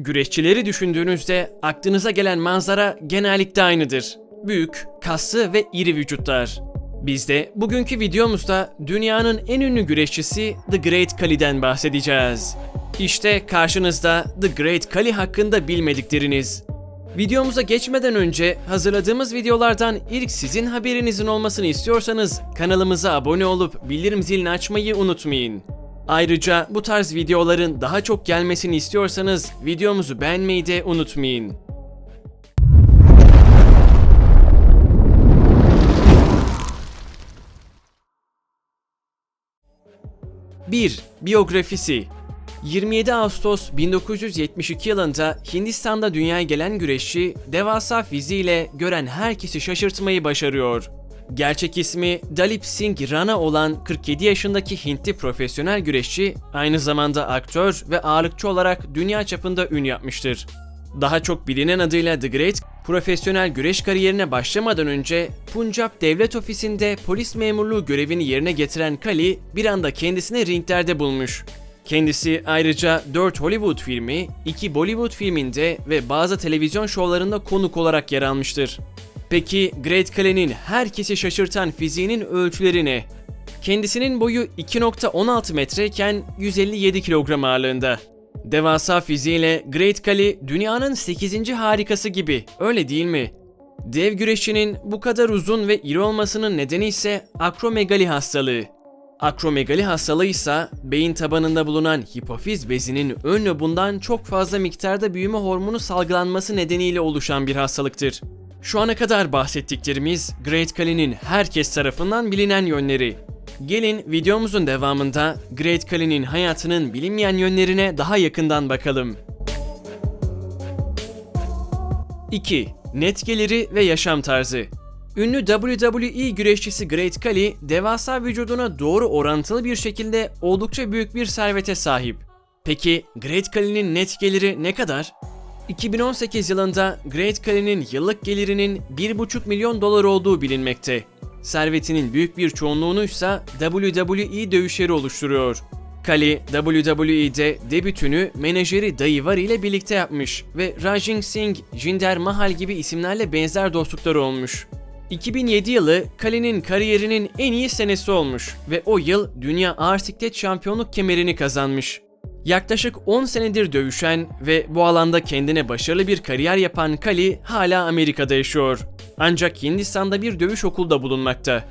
Güreşçileri düşündüğünüzde aklınıza gelen manzara genellikle aynıdır. Büyük, kaslı ve iri vücutlar. Biz de bugünkü videomuzda dünyanın en ünlü güreşçisi The Great Khali'den bahsedeceğiz. İşte karşınızda The Great Khali hakkında bilmedikleriniz. Videomuza geçmeden önce hazırladığımız videolardan ilk sizin haberinizin olmasını istiyorsanız kanalımıza abone olup bildirim zilini açmayı unutmayın. Ayrıca bu tarz videoların daha çok gelmesini istiyorsanız videomuzu beğenmeyi de unutmayın. 1. Biyografisi 27 Ağustos 1972 yılında Hindistan'da dünyaya gelen güreşçi devasa fiziğiyle gören herkesi şaşırtmayı başarıyor. Gerçek ismi Dalip Singh Rana olan 47 yaşındaki Hintli profesyonel güreşçi aynı zamanda aktör ve ağırlıkçı olarak dünya çapında ün yapmıştır. Daha çok bilinen adıyla The Great, profesyonel güreş kariyerine başlamadan önce Punjab Devlet Ofisi'nde polis memurluğu görevini yerine getiren Kali bir anda kendisini ringlerde bulmuş. Kendisi ayrıca 4 Hollywood filmi, 2 Bollywood filminde ve bazı televizyon şovlarında konuk olarak yer almıştır. Peki Great Khali'nin herkesi şaşırtan fiziğinin ölçüleri ne? Kendisinin boyu 2.16 metreyken 157 kilogram ağırlığında. Devasa fiziğiyle Great Khali dünyanın 8. harikası gibi, öyle değil mi? Dev güreşçinin bu kadar uzun ve iri olmasının nedeni ise akromegali hastalığı. Akromegali hastalığı ise beyin tabanında bulunan hipofiz bezinin ön lobundan çok fazla miktarda büyüme hormonu salgılanması nedeniyle oluşan bir hastalıktır. Şu ana kadar bahsettiklerimiz Great Khali'nin herkes tarafından bilinen yönleri. Gelin videomuzun devamında Great Khali'nin hayatının bilinmeyen yönlerine daha yakından bakalım. 2. Net geliri ve yaşam tarzı Ünlü WWE güreşçisi Great Khali, devasa vücuduna doğru orantılı bir şekilde oldukça büyük bir servete sahip. Peki Great Khali'nin net geliri ne kadar? 2018 yılında Great Khali'nin yıllık gelirinin 1,5 milyon dolar olduğu bilinmekte. Servetinin büyük bir çoğunluğunu ise WWE dövüşleri oluşturuyor. Kali, WWE'de debütünü menajeri Daivari ile birlikte yapmış ve Rajin Singh, Jinder Mahal gibi isimlerle benzer dostlukları olmuş. 2007 yılı Kali'nin kariyerinin en iyi senesi olmuş ve o yıl Dünya Ağır Siklet Şampiyonluk kemerini kazanmış. Yaklaşık 10 senedir dövüşen ve bu alanda kendine başarılı bir kariyer yapan Kali hala Amerika'da yaşıyor. Ancak Hindistan'da bir dövüş okulda bulunmakta.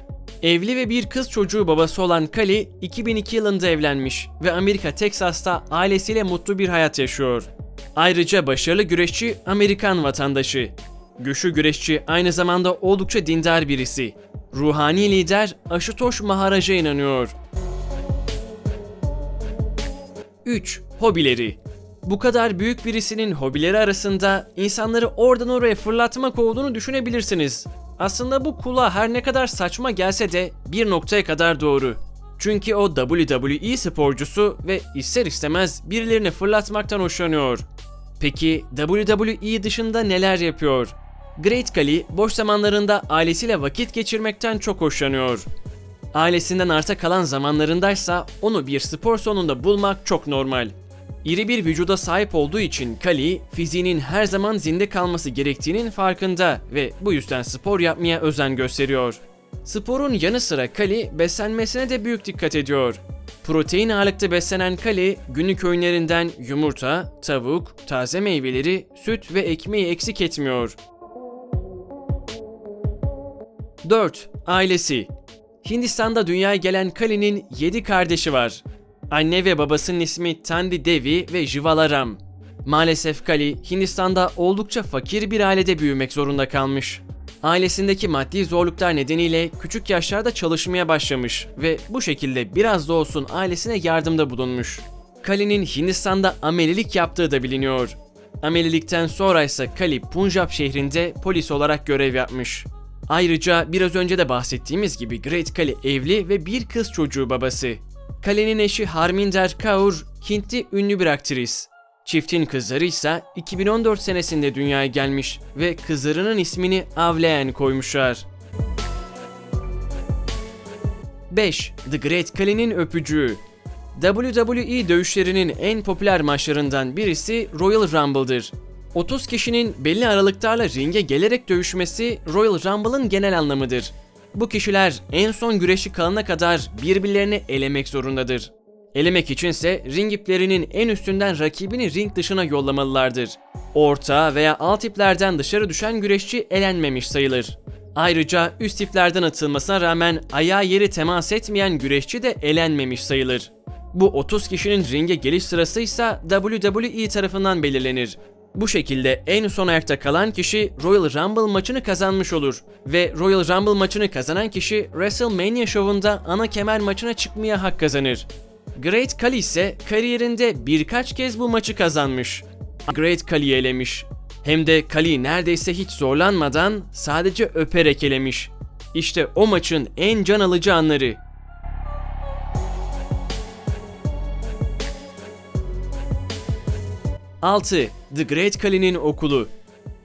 Evli ve bir kız çocuğu babası olan Kali 2002 yılında evlenmiş ve Amerika Teksas'ta ailesiyle mutlu bir hayat yaşıyor. Ayrıca başarılı güreşçi Amerikan vatandaşı. Güçlü güreşçi aynı zamanda oldukça dindar birisi. Ruhani lider Ashutosh Maharaj'a inanıyor. 3. Hobileri Bu kadar büyük birisinin hobileri arasında insanları oradan oraya fırlatmak olduğunu düşünebilirsiniz. Aslında bu kulağa her ne kadar saçma gelse de bir noktaya kadar doğru. Çünkü o WWE sporcusu ve ister istemez birilerini fırlatmaktan hoşlanıyor. Peki WWE dışında neler yapıyor? Great Khali boş zamanlarında ailesiyle vakit geçirmekten çok hoşlanıyor. Ailesinden arta kalan zamanlarındaysa onu bir spor salonunda bulmak çok normal. İri bir vücuda sahip olduğu için Kali, fiziğinin her zaman zinde kalması gerektiğinin farkında ve bu yüzden spor yapmaya özen gösteriyor. Sporun yanı sıra Kali beslenmesine de büyük dikkat ediyor. Protein ağırlıklı beslenen Kali, günlük öğünlerinden yumurta, tavuk, taze meyveleri, süt ve ekmeği eksik etmiyor. 4. Ailesi Hindistan'da dünyaya gelen Kali'nin 7 kardeşi var. Anne ve babasının ismi Tandi Devi ve Jivala Ram. Maalesef Kali, Hindistan'da oldukça fakir bir ailede büyümek zorunda kalmış. Ailesindeki maddi zorluklar nedeniyle küçük yaşlarda çalışmaya başlamış ve bu şekilde biraz da olsun ailesine yardımda bulunmuş. Kali'nin Hindistan'da amelilik yaptığı da biliniyor. Amelilikten sonra ise Kali Punjab şehrinde polis olarak görev yapmış. Ayrıca biraz önce de bahsettiğimiz gibi Great Kali evli ve bir kız çocuğu babası. Kali'nin eşi Harminder Kaur, Hintli ünlü bir aktris. Çiftin kızları ise 2014 senesinde dünyaya gelmiş ve kızlarının ismini Avleyen koymuşlar. 5. The Great Kali'nin öpücüğü WWE dövüşlerinin en popüler maçlarından birisi Royal Rumble'dır. 30 kişinin belli aralıklarla ringe gelerek dövüşmesi Royal Rumble'ın genel anlamıdır. Bu kişiler en son güreşi kalana kadar birbirlerini elemek zorundadır. Elemek içinse ring iplerinin en üstünden rakibini ring dışına yollamalılardır. Orta veya alt iplerden dışarı düşen güreşçi elenmemiş sayılır. Ayrıca üst iplerden atılmasına rağmen ayağı yeri temas etmeyen güreşçi de elenmemiş sayılır. Bu 30 kişinin ringe geliş sırası ise WWE tarafından belirlenir. Bu şekilde en son ayakta kalan kişi Royal Rumble maçını kazanmış olur ve Royal Rumble maçını kazanan kişi WrestleMania şovunda ana kemer maçına çıkmaya hak kazanır. Great Khali ise kariyerinde birkaç kez bu maçı kazanmış. Great Khali'yi elemiş. Hem de Khali neredeyse hiç zorlanmadan sadece öperek elemiş. İşte o maçın en can alıcı anları. Altı, The Great Khali'nin okulu.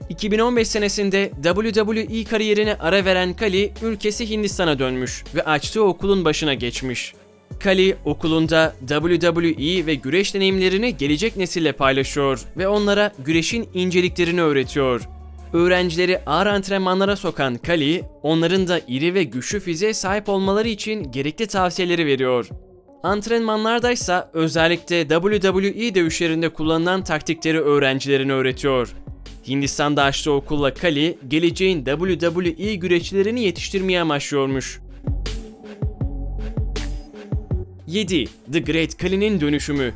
2015 senesinde WWE kariyerine ara veren Kali ülkesi Hindistan'a dönmüş ve açtığı okulun başına geçmiş. Kali okulunda WWE ve güreş deneyimlerini gelecek nesille paylaşıyor ve onlara güreşin inceliklerini öğretiyor. Öğrencileri ağır antrenmanlara sokan Kali, onların da iri ve güçlü fiziğe sahip olmaları için gerekli tavsiyeleri veriyor. Antrenmanlardaysa özellikle WWE dövüşlerinde kullanılan taktikleri öğrencilerine öğretiyor. Hindistan'da açtığı okulla Kali, geleceğin WWE güreşçilerini yetiştirmeye amaçlıyormuş. 7. The Great Khali'nin dönüşümü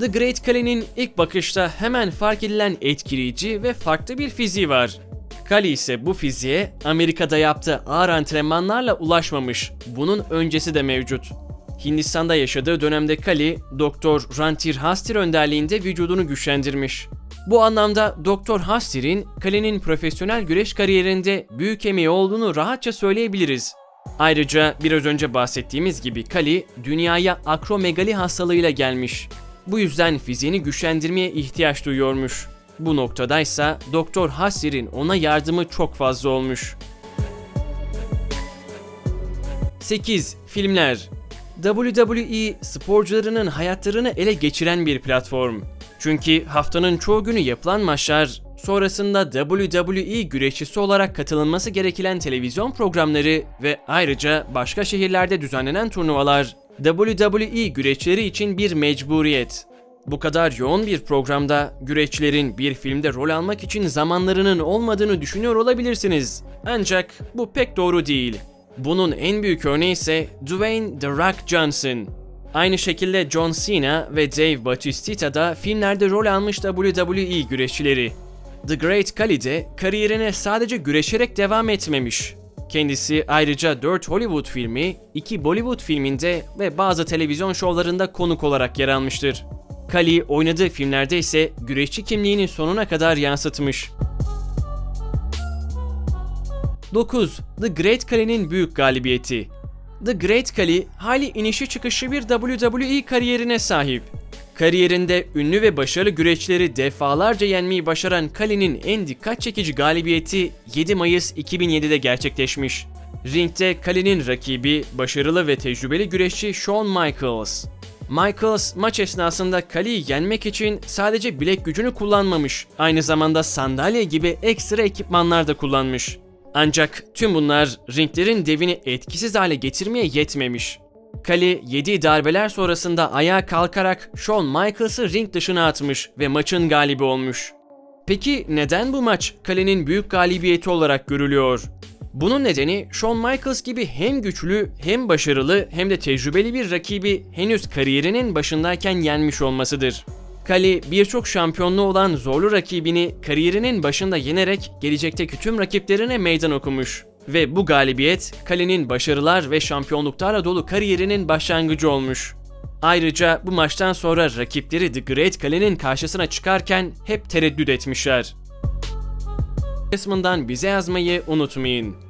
The Great Khali'nin ilk bakışta hemen fark edilen etkileyici ve farklı bir fiziği var. Khali ise bu fiziğe Amerika'da yaptığı ağır antrenmanlarla ulaşmamış. Bunun öncesi de mevcut. Hindistan'da yaşadığı dönemde Kali, Doktor Rantir Hastir önderliğinde vücudunu güçlendirmiş. Bu anlamda Doktor Hastir'in Kali'nin profesyonel güreş kariyerinde büyük emeği olduğunu rahatça söyleyebiliriz. Ayrıca biraz önce bahsettiğimiz gibi Kali dünyaya akromegali hastalığıyla gelmiş. Bu yüzden fiziğini güçlendirmeye ihtiyaç duyuyormuş. Bu noktadaysa Doktor Hastir'in ona yardımı çok fazla olmuş. 8. Filmler WWE sporcularının hayatlarını ele geçiren bir platform. Çünkü haftanın çoğu günü yapılan maçlar, sonrasında WWE güreşçisi olarak katılınması gereken televizyon programları ve ayrıca başka şehirlerde düzenlenen turnuvalar WWE güreşçileri için bir mecburiyet. Bu kadar yoğun bir programda güreşçilerin bir filmde rol almak için zamanlarının olmadığını düşünüyor olabilirsiniz. Ancak bu pek doğru değil. Bunun en büyük örneği ise Dwayne The Rock Johnson. Aynı şekilde John Cena ve Dave Bautista da filmlerde rol almış WWE güreşçileri. The Great Khali de kariyerine sadece güreşerek devam etmemiş. Kendisi ayrıca 4 Hollywood filmi, 2 Bollywood filminde ve bazı televizyon şovlarında konuk olarak yer almıştır. Khali oynadığı filmlerde ise güreşçi kimliğini sonuna kadar yansıtmış. 9. The Great Khali'nin büyük galibiyeti. The Great Khali, hali inişi çıkışı bir WWE kariyerine sahip. Kariyerinde ünlü ve başarılı güreşçileri defalarca yenmeyi başaran Khali'nin en dikkat çekici galibiyeti 7 Mayıs 2007'de gerçekleşmiş. Ringde Khali'nin rakibi başarılı ve tecrübeli güreşçi Shawn Michaels. Michaels maç esnasında Khali'yi yenmek için sadece bilek gücünü kullanmamış, aynı zamanda sandalye gibi ekstra ekipmanlar da kullanmış. Ancak tüm bunlar ringlerin devini etkisiz hale getirmeye yetmemiş. Kali yediği darbeler sonrasında ayağa kalkarak Shawn Michaels'ı ring dışına atmış ve maçın galibi olmuş. Peki neden bu maç Kali'nin büyük galibiyeti olarak görülüyor? Bunun nedeni Shawn Michaels gibi hem güçlü hem başarılı hem de tecrübeli bir rakibi henüz kariyerinin başındayken yenmiş olmasıdır. Kali birçok şampiyonluğu olan zorlu rakibini kariyerinin başında yenerek gelecekteki tüm rakiplerine meydan okumuş. Ve bu galibiyet Kali'nin başarılar ve şampiyonluklarla dolu kariyerinin başlangıcı olmuş. Ayrıca bu maçtan sonra rakipleri The Great Kali'nin karşısına çıkarken hep tereddüt etmişler. Kısmından bize yazmayı unutmayın.